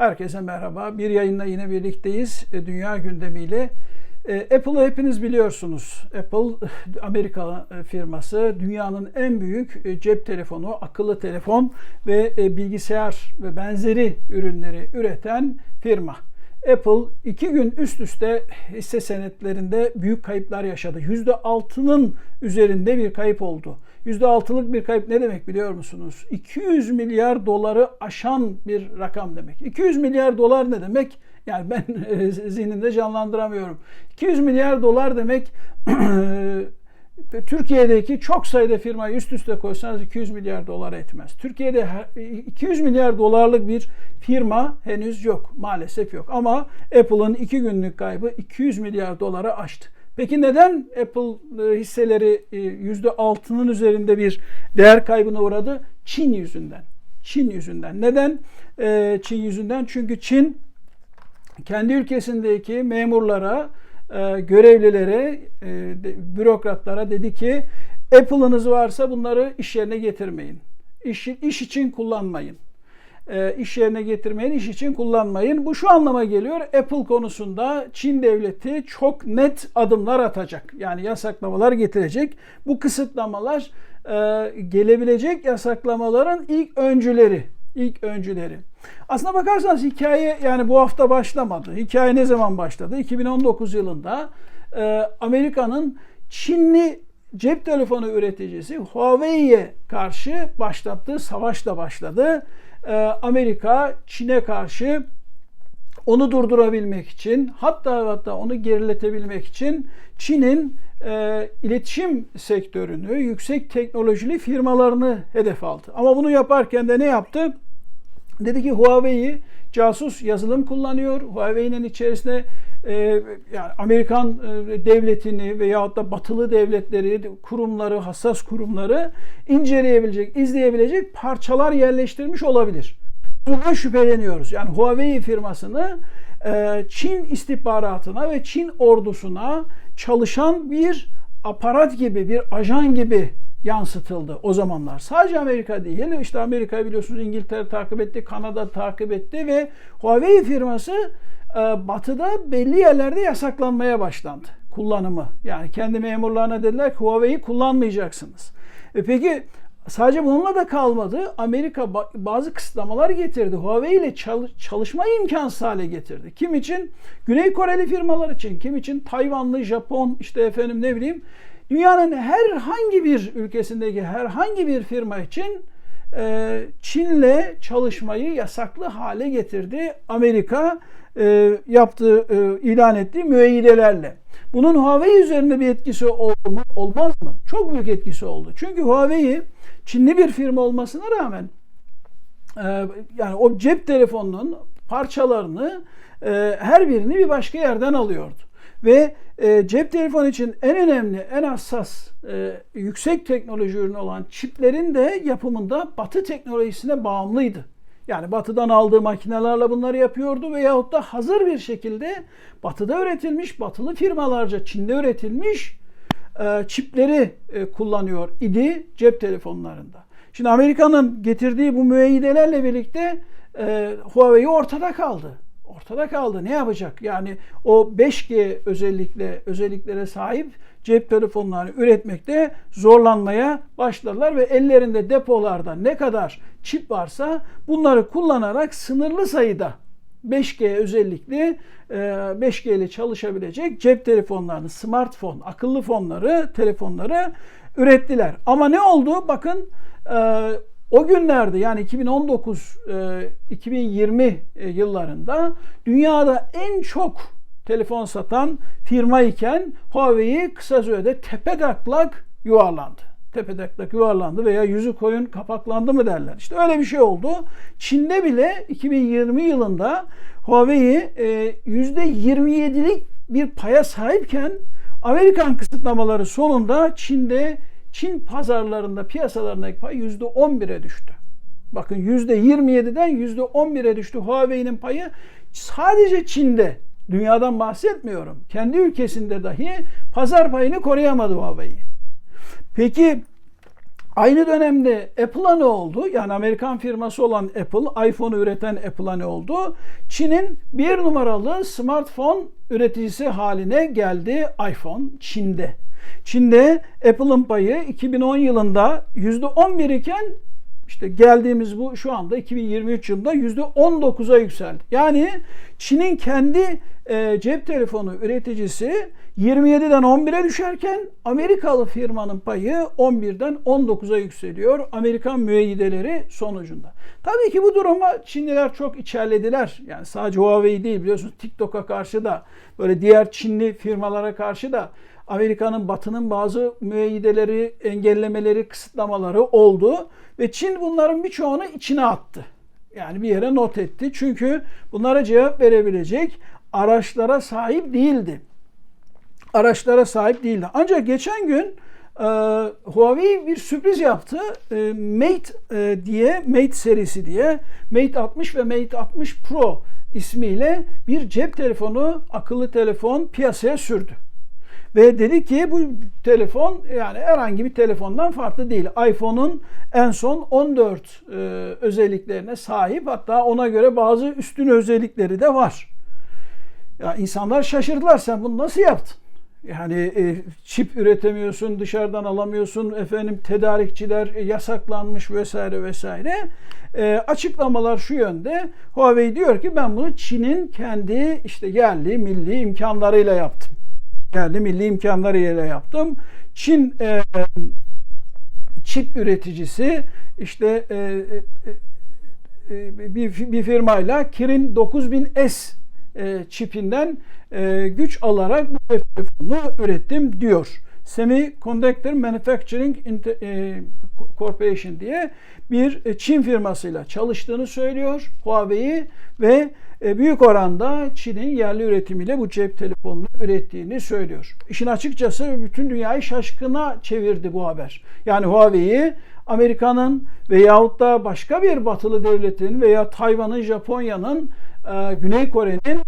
Herkese merhaba. Bir yayınla yine birlikteyiz. E, Dünya gündemiyle. E, Apple'ı hepiniz biliyorsunuz. Apple Amerika e, firması dünyanın en büyük cep telefonu, akıllı telefon ve bilgisayar ve benzeri ürünleri üreten firma. Apple iki gün üst üste hisse senetlerinde büyük kayıplar yaşadı. %6'nın üzerinde bir kayıp oldu. %6'lık bir kayıp ne demek biliyor musunuz? 200 milyar doları aşan bir rakam demek. 200 milyar dolar ne demek? Yani ben zihnimde canlandıramıyorum. 200 milyar dolar demek Türkiye'deki çok sayıda firmayı üst üste koysanız 200 milyar dolar etmez. Türkiye'de 200 milyar dolarlık bir firma henüz yok. Maalesef yok. Ama Apple'ın 2 günlük kaybı 200 milyar dolara aştı. Peki neden Apple e, hisseleri %6'nın e, üzerinde bir değer kaybına uğradı? Çin yüzünden. Çin yüzünden. Neden? E, Çin yüzünden. Çünkü Çin kendi ülkesindeki memurlara, görevlilere, bürokratlara dedi ki Apple'ınız varsa bunları iş yerine getirmeyin. İş, iş için kullanmayın e, iş yerine getirmeyin, iş için kullanmayın. Bu şu anlama geliyor. Apple konusunda Çin devleti çok net adımlar atacak. Yani yasaklamalar getirecek. Bu kısıtlamalar e, gelebilecek yasaklamaların ilk öncüleri. İlk öncüleri. Aslına bakarsanız hikaye yani bu hafta başlamadı. Hikaye ne zaman başladı? 2019 yılında e, Amerika'nın Çinli cep telefonu üreticisi Huawei'ye karşı başlattığı savaşla başladı. Ee, Amerika Çin'e karşı onu durdurabilmek için hatta hatta onu geriletebilmek için Çin'in e, iletişim sektörünü, yüksek teknolojili firmalarını hedef aldı. Ama bunu yaparken de ne yaptı? Dedi ki Huawei casus yazılım kullanıyor. Huawei'nin içerisinde e, yani Amerikan e, devletini veyahut da batılı devletleri, kurumları, hassas kurumları inceleyebilecek, izleyebilecek parçalar yerleştirmiş olabilir. Bundan şüpheleniyoruz. Yani Huawei firmasını e, Çin istihbaratına ve Çin ordusuna çalışan bir aparat gibi, bir ajan gibi yansıtıldı o zamanlar. Sadece Amerika değil, işte Amerika biliyorsunuz İngiltere takip etti, Kanada takip etti ve Huawei firması e, batıda belli yerlerde yasaklanmaya başlandı kullanımı. Yani kendi memurlarına dediler ki Huawei'yi kullanmayacaksınız. E peki sadece bununla da kalmadı. Amerika bazı kısıtlamalar getirdi. Huawei ile çalışmayı imkansız hale getirdi. Kim için? Güney Koreli firmalar için. Kim için? Tayvanlı, Japon, işte efendim ne bileyim Dünyanın herhangi bir ülkesindeki herhangi bir firma için e, Çin'le çalışmayı yasaklı hale getirdi. Amerika e, yaptığı, e, ilan ettiği müeyyidelerle. Bunun Huawei üzerinde bir etkisi olmaz mı? Çok büyük etkisi oldu. Çünkü Huawei Çinli bir firma olmasına rağmen yani o cep telefonunun parçalarını her birini bir başka yerden alıyordu. Ve e, cep telefonu için en önemli, en hassas, e, yüksek teknoloji ürünü olan çiplerin de yapımında Batı teknolojisine bağımlıydı. Yani Batı'dan aldığı makinelerle bunları yapıyordu veyahut da hazır bir şekilde Batı'da üretilmiş, Batılı firmalarca Çin'de üretilmiş e, çipleri e, kullanıyor idi cep telefonlarında. Şimdi Amerika'nın getirdiği bu müeyyidelerle birlikte e, Huawei ortada kaldı ortada kaldı. Ne yapacak? Yani o 5G özellikle özelliklere sahip cep telefonlarını üretmekte zorlanmaya başladılar ve ellerinde depolarda ne kadar çip varsa bunları kullanarak sınırlı sayıda 5G özellikli 5G e, ile çalışabilecek cep telefonlarını, smartphone, akıllı fonları, telefonları ürettiler. Ama ne oldu? Bakın e, o günlerde yani 2019-2020 e, e, yıllarında dünyada en çok telefon satan firma iken Huawei kısa sürede tepedaklak yuvarlandı. Tepedaklak yuvarlandı veya yüzü koyun kapaklandı mı derler. İşte öyle bir şey oldu. Çin'de bile 2020 yılında Huawei %27'lik e, bir paya sahipken Amerikan kısıtlamaları sonunda Çin'de Çin pazarlarında piyasalarındaki pay %11'e düştü. Bakın %27'den %11'e düştü Huawei'nin payı. Sadece Çin'de, dünyadan bahsetmiyorum. Kendi ülkesinde dahi pazar payını koruyamadı Huawei. Peki Aynı dönemde Apple'a ne oldu? Yani Amerikan firması olan Apple, iPhone üreten Apple'a ne oldu? Çin'in bir numaralı smartphone üreticisi haline geldi iPhone Çin'de. Çin'de Apple'ın payı 2010 yılında %11 iken işte geldiğimiz bu şu anda 2023 yılında %19'a yükseldi. Yani Çin'in kendi e, cep telefonu üreticisi 27'den 11'e düşerken Amerikalı firmanın payı 11'den 19'a yükseliyor Amerikan müeyyideleri sonucunda. Tabii ki bu duruma Çinliler çok içerlediler. Yani sadece Huawei değil biliyorsunuz TikTok'a karşı da böyle diğer Çinli firmalara karşı da Amerika'nın batının bazı müeyyideleri, engellemeleri, kısıtlamaları oldu ve Çin bunların birçoğunu içine attı. Yani bir yere not etti. Çünkü bunlara cevap verebilecek araçlara sahip değildi. Araçlara sahip değildi. Ancak geçen gün e, Huawei bir sürpriz yaptı. E, Mate e, diye, Mate serisi diye Mate 60 ve Mate 60 Pro ismiyle bir cep telefonu, akıllı telefon piyasaya sürdü. Ve dedi ki bu telefon yani herhangi bir telefondan farklı değil. iPhone'un en son 14 e, özelliklerine sahip hatta ona göre bazı üstün özellikleri de var. Ya insanlar şaşırdılar sen bunu nasıl yaptın? Yani e, çip üretemiyorsun, dışarıdan alamıyorsun, efendim tedarikçiler yasaklanmış vesaire vesaire. E, açıklamalar şu yönde. Huawei diyor ki ben bunu Çin'in kendi işte yerli, milli imkanlarıyla yaptım yerli milli imkanlarıyla yaptım. Çin e, çip üreticisi işte e, e, e bir, bir firmayla Kirin 9000S e, çipinden e, güç alarak bu telefonunu ürettim diyor. Semiconductor Manufacturing e, Corporation diye bir e, Çin firmasıyla çalıştığını söylüyor Huawei ve e, büyük oranda Çin'in yerli üretimiyle bu cep telefonunu ürettiğini söylüyor. İşin açıkçası bütün dünyayı şaşkına çevirdi bu haber. Yani Huawei'yi Amerika'nın veyahut da başka bir batılı devletin veya Tayvan'ın, Japonya'nın, e, Güney Kore'nin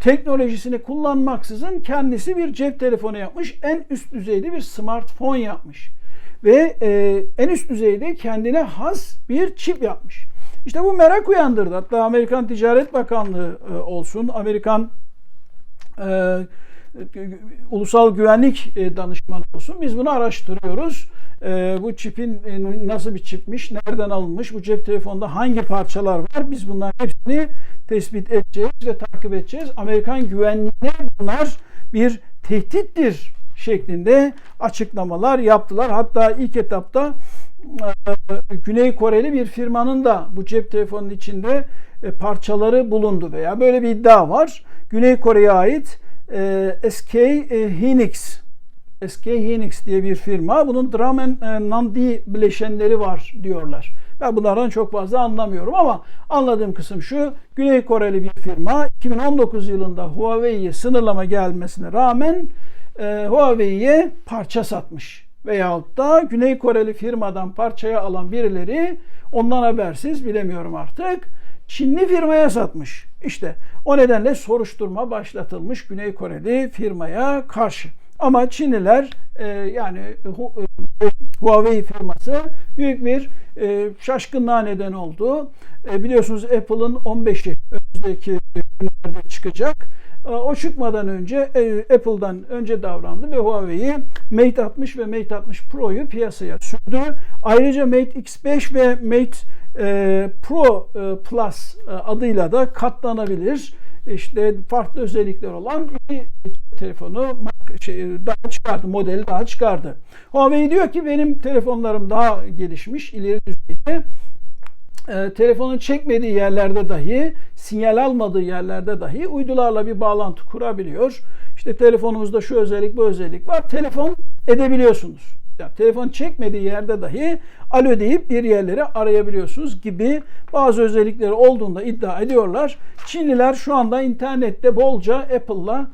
teknolojisini kullanmaksızın kendisi bir cep telefonu yapmış. En üst düzeyde bir smartphone yapmış. Ve en üst düzeyde kendine has bir çip yapmış. İşte bu merak uyandırdı. Hatta Amerikan Ticaret Bakanlığı e, olsun, Amerikan e, Ulusal Güvenlik e, Danışmanı olsun. Biz bunu araştırıyoruz. E, bu çipin e, nasıl bir çipmiş, nereden alınmış, bu cep telefonunda hangi parçalar var? Biz bunların hepsini tespit edeceğiz ve takip edeceğiz. Amerikan güvenliğine bunlar bir tehdittir şeklinde açıklamalar yaptılar. Hatta ilk etapta ee, Güney Koreli bir firmanın da bu cep telefonunun içinde e, parçaları bulundu veya böyle bir iddia var. Güney Kore'ye ait e, SK e, Hynix SK Hynix diye bir firma. Bunun Dramen Nandi bileşenleri var diyorlar. Ben bunlardan çok fazla anlamıyorum ama anladığım kısım şu. Güney Koreli bir firma 2019 yılında Huawei'ye sınırlama gelmesine rağmen Huawei'ye parça satmış veyahut da Güney Koreli firmadan parçaya alan birileri ondan habersiz bilemiyorum artık Çinli firmaya satmış. İşte o nedenle soruşturma başlatılmış Güney Koreli firmaya karşı. Ama Çinliler e, yani e, Huawei firması büyük bir e, şaşkınlığa neden oldu. E, biliyorsunuz Apple'ın 15'i önümüzdeki günlerde çıkacak. O çıkmadan önce e, Apple'dan önce davrandı ve Huawei'yi Mate 60 ve Mate 60 Pro'yu piyasaya sürdü. Ayrıca Mate X5 ve Mate e, Pro e, Plus adıyla da katlanabilir. İşte farklı özellikler olan bir telefonu şey, daha çıkardı, modeli daha çıkardı. Huawei diyor ki benim telefonlarım daha gelişmiş, ileri düzeyde e, telefonun çekmediği yerlerde dahi, sinyal almadığı yerlerde dahi uydularla bir bağlantı kurabiliyor. İşte telefonumuzda şu özellik, bu özellik var. Telefon edebiliyorsunuz. Yani telefon çekmediği yerde dahi alo deyip bir yerleri arayabiliyorsunuz gibi bazı özellikleri olduğunda iddia ediyorlar. Çinliler şu anda internette bolca Apple'la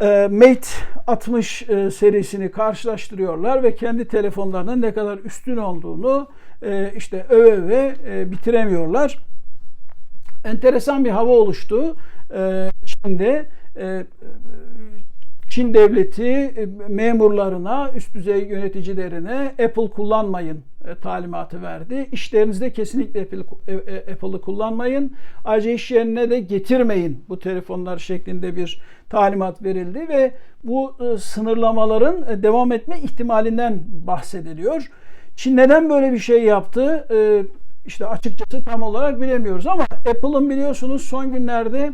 e, Mate 60 e, serisini karşılaştırıyorlar ve kendi telefonlarının ne kadar üstün olduğunu e, işte öve öve e, bitiremiyorlar. Enteresan bir hava oluştu e, Çin'de. E, Çin devleti e, memurlarına, üst düzey yöneticilerine Apple kullanmayın talimatı verdi. İşlerinizde kesinlikle Apple- Apple'ı kullanmayın. Ayrıca iş yerine de getirmeyin bu telefonlar şeklinde bir talimat verildi ve bu sınırlamaların devam etme ihtimalinden bahsediliyor. Çin neden böyle bir şey yaptı? E, işte açıkçası tam olarak bilemiyoruz ama Apple'ın biliyorsunuz son günlerde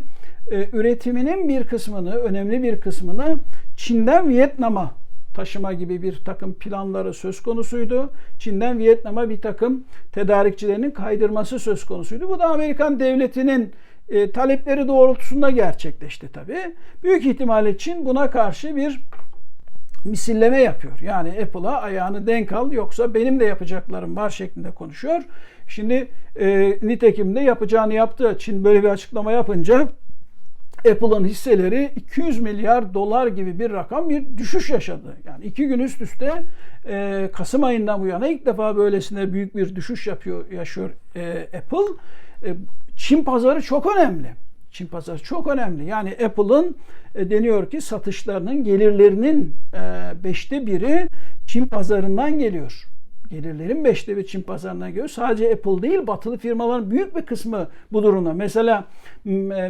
e, üretiminin bir kısmını, önemli bir kısmını Çin'den Vietnam'a taşıma gibi bir takım planları söz konusuydu. Çin'den Vietnam'a bir takım tedarikçilerinin kaydırması söz konusuydu. Bu da Amerikan devletinin e, talepleri doğrultusunda gerçekleşti tabii. Büyük ihtimalle Çin buna karşı bir misilleme yapıyor. Yani Apple'a ayağını denk al yoksa benim de yapacaklarım var şeklinde konuşuyor. Şimdi e, nitekim de yapacağını yaptı. Çin böyle bir açıklama yapınca Apple'ın hisseleri 200 milyar dolar gibi bir rakam bir düşüş yaşadı. Yani iki gün üst üste e, Kasım ayından bu yana ilk defa böylesine büyük bir düşüş yapıyor yaşıyor e, Apple. E, Çin pazarı çok önemli. Çin pazarı çok önemli. Yani Apple'ın e, deniyor ki satışlarının gelirlerinin e, beşte biri Çin pazarından geliyor. Gelirlerin beşte bir Çin pazarına geliyor. Sadece Apple değil, batılı firmaların büyük bir kısmı bu durumda. Mesela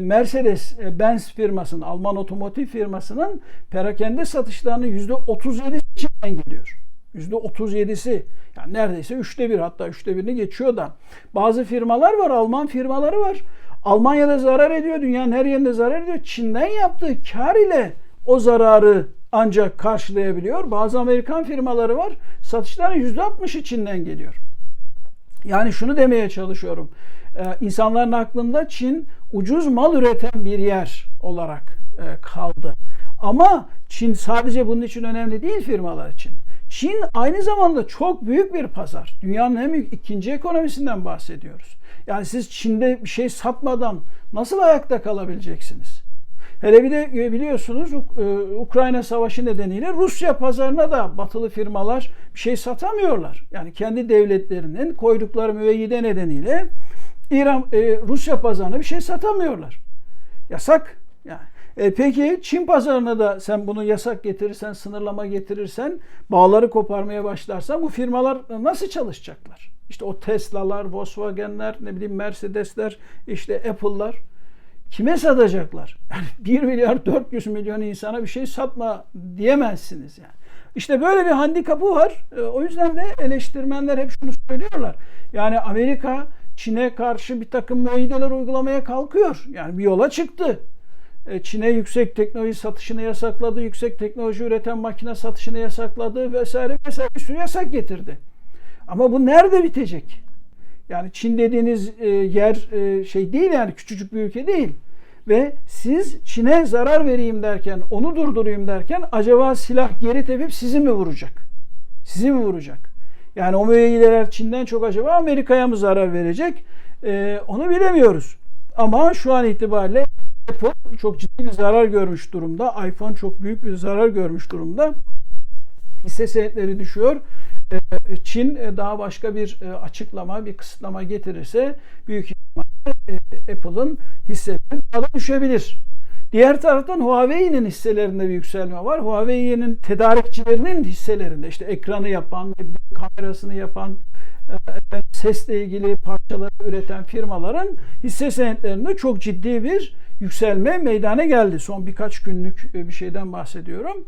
Mercedes-Benz firmasının, Alman otomotiv firmasının perakende satışlarının yüzde 37 Çin'den geliyor. %37'si yani neredeyse üçte bir hatta üçte birini geçiyor da. Bazı firmalar var, Alman firmaları var. Almanya'da zarar ediyor, dünyanın her yerinde zarar ediyor. Çin'den yaptığı kar ile o zararı ancak karşılayabiliyor. Bazı Amerikan firmaları var. Satışların %60'ı Çin'den geliyor. Yani şunu demeye çalışıyorum. Ee, insanların aklında Çin ucuz mal üreten bir yer olarak e, kaldı. Ama Çin sadece bunun için önemli değil firmalar için. Çin aynı zamanda çok büyük bir pazar. Dünyanın en büyük ikinci ekonomisinden bahsediyoruz. Yani siz Çin'de bir şey satmadan nasıl ayakta kalabileceksiniz? Hele bir de biliyorsunuz Ukrayna Savaşı nedeniyle Rusya pazarına da batılı firmalar bir şey satamıyorlar. Yani kendi devletlerinin koydukları müeyyide nedeniyle İran Rusya pazarına bir şey satamıyorlar. Yasak. Yani e peki Çin pazarına da sen bunu yasak getirirsen, sınırlama getirirsen, bağları koparmaya başlarsan bu firmalar nasıl çalışacaklar? İşte o Tesla'lar, Volkswagen'ler, ne bileyim Mercedes'ler, işte Apple'lar kime satacaklar? Yani 1 milyar 400 milyon insana bir şey satma diyemezsiniz yani. İşte böyle bir handikapı var. O yüzden de eleştirmenler hep şunu söylüyorlar. Yani Amerika Çin'e karşı bir takım müeyyideler uygulamaya kalkıyor. Yani bir yola çıktı. Çin'e yüksek teknoloji satışını yasakladı, yüksek teknoloji üreten makine satışını yasakladı vesaire vesaire bir sürü yasak getirdi. Ama bu nerede bitecek? Yani Çin dediğiniz yer şey değil yani küçücük bir ülke değil. Ve siz Çin'e zarar vereyim derken, onu durdurayım derken acaba silah geri tepip sizi mi vuracak? Sizi mi vuracak? Yani o müeyyideler Çin'den çok acaba Amerika'ya mı zarar verecek? Ee, onu bilemiyoruz. Ama şu an itibariyle Apple çok ciddi bir zarar görmüş durumda. iPhone çok büyük bir zarar görmüş durumda. Hisse senetleri düşüyor. Çin daha başka bir açıklama, bir kısıtlama getirirse büyük ihtimalle Apple'ın hisseleri daha da düşebilir. Diğer taraftan Huawei'nin hisselerinde bir yükselme var. Huawei'nin tedarikçilerinin hisselerinde işte ekranı yapan, kamerasını yapan, sesle ilgili parçaları üreten firmaların hisse senetlerinde çok ciddi bir yükselme meydana geldi. Son birkaç günlük bir şeyden bahsediyorum.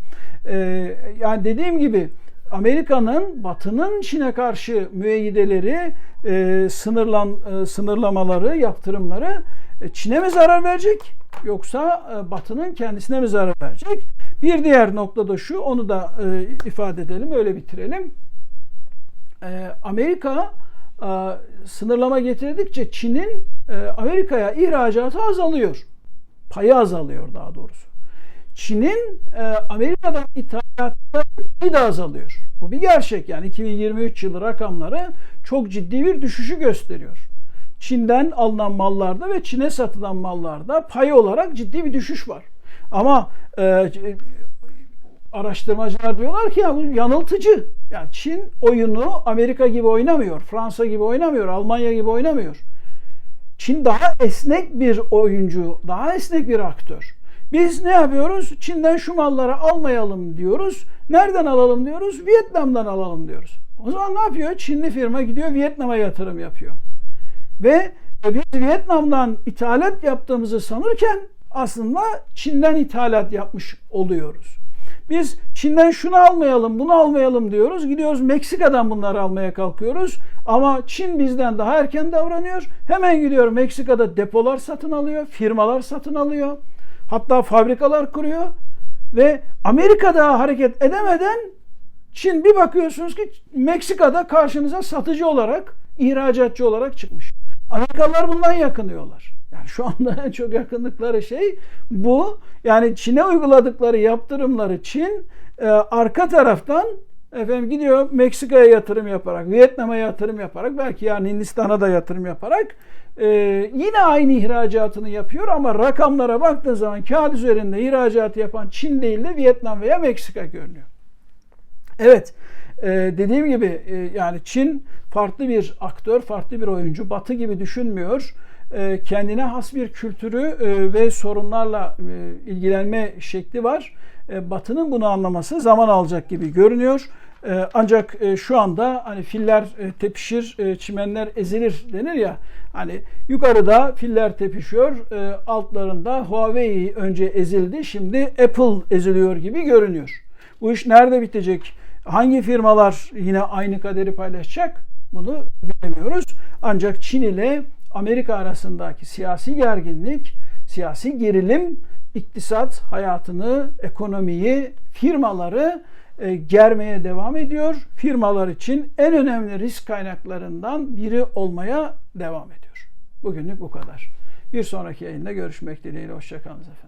Yani dediğim gibi Amerika'nın Batı'nın Çin'e karşı müeyyideleri, e, sınırlan e, sınırlamaları, yaptırımları e, Çin'e mi zarar verecek yoksa e, Batı'nın kendisine mi zarar verecek? Bir diğer nokta da şu, onu da e, ifade edelim, öyle bitirelim. E, Amerika e, sınırlama getirdikçe Çin'in e, Amerika'ya ihracatı azalıyor. Payı azalıyor daha doğrusu. Çin'in e, Amerika'dan ithalatı da azalıyor. Bu bir gerçek yani 2023 yılı rakamları çok ciddi bir düşüşü gösteriyor. Çin'den alınan mallarda ve Çin'e satılan mallarda pay olarak ciddi bir düşüş var. Ama e, araştırmacılar diyorlar ki ya bu yanıltıcı. Yani Çin oyunu Amerika gibi oynamıyor, Fransa gibi oynamıyor, Almanya gibi oynamıyor. Çin daha esnek bir oyuncu, daha esnek bir aktör. Biz ne yapıyoruz? Çin'den şu malları almayalım diyoruz. Nereden alalım diyoruz? Vietnam'dan alalım diyoruz. O zaman ne yapıyor? Çinli firma gidiyor Vietnam'a yatırım yapıyor. Ve biz Vietnam'dan ithalat yaptığımızı sanırken aslında Çin'den ithalat yapmış oluyoruz. Biz Çin'den şunu almayalım, bunu almayalım diyoruz. Gidiyoruz Meksika'dan bunları almaya kalkıyoruz. Ama Çin bizden daha erken davranıyor. Hemen gidiyor Meksika'da depolar satın alıyor, firmalar satın alıyor. Hatta fabrikalar kuruyor. Ve Amerika'da hareket edemeden Çin bir bakıyorsunuz ki Meksika'da karşınıza satıcı olarak, ihracatçı olarak çıkmış. Amerikalılar bundan yakınıyorlar. Yani şu anda en çok yakınlıkları şey bu. Yani Çin'e uyguladıkları yaptırımları Çin e, arka taraftan efendim gidiyor Meksika'ya yatırım yaparak, Vietnam'a yatırım yaparak, belki yani Hindistan'a da yatırım yaparak e, yine aynı ihracatını yapıyor ama rakamlara baktığın zaman kağıt üzerinde ihracatı yapan Çin değil de Vietnam veya Meksika görünüyor. Evet, e, dediğim gibi e, yani Çin farklı bir aktör, farklı bir oyuncu. Batı gibi düşünmüyor. E, kendine has bir kültürü e, ve sorunlarla e, ilgilenme şekli var. E, Batı'nın bunu anlaması zaman alacak gibi görünüyor. E, ancak e, şu anda hani filler e, tepişir, çimenler ezilir denir ya. Hani yukarıda filler tepişiyor, altlarında Huawei önce ezildi, şimdi Apple eziliyor gibi görünüyor. Bu iş nerede bitecek? Hangi firmalar yine aynı kaderi paylaşacak? Bunu bilemiyoruz. Ancak Çin ile Amerika arasındaki siyasi gerginlik, siyasi gerilim iktisat hayatını, ekonomiyi, firmaları e, germeye devam ediyor. Firmalar için en önemli risk kaynaklarından biri olmaya devam ediyor. Bugünlük bu kadar. Bir sonraki yayında görüşmek dileğiyle. Hoşçakalın efendim.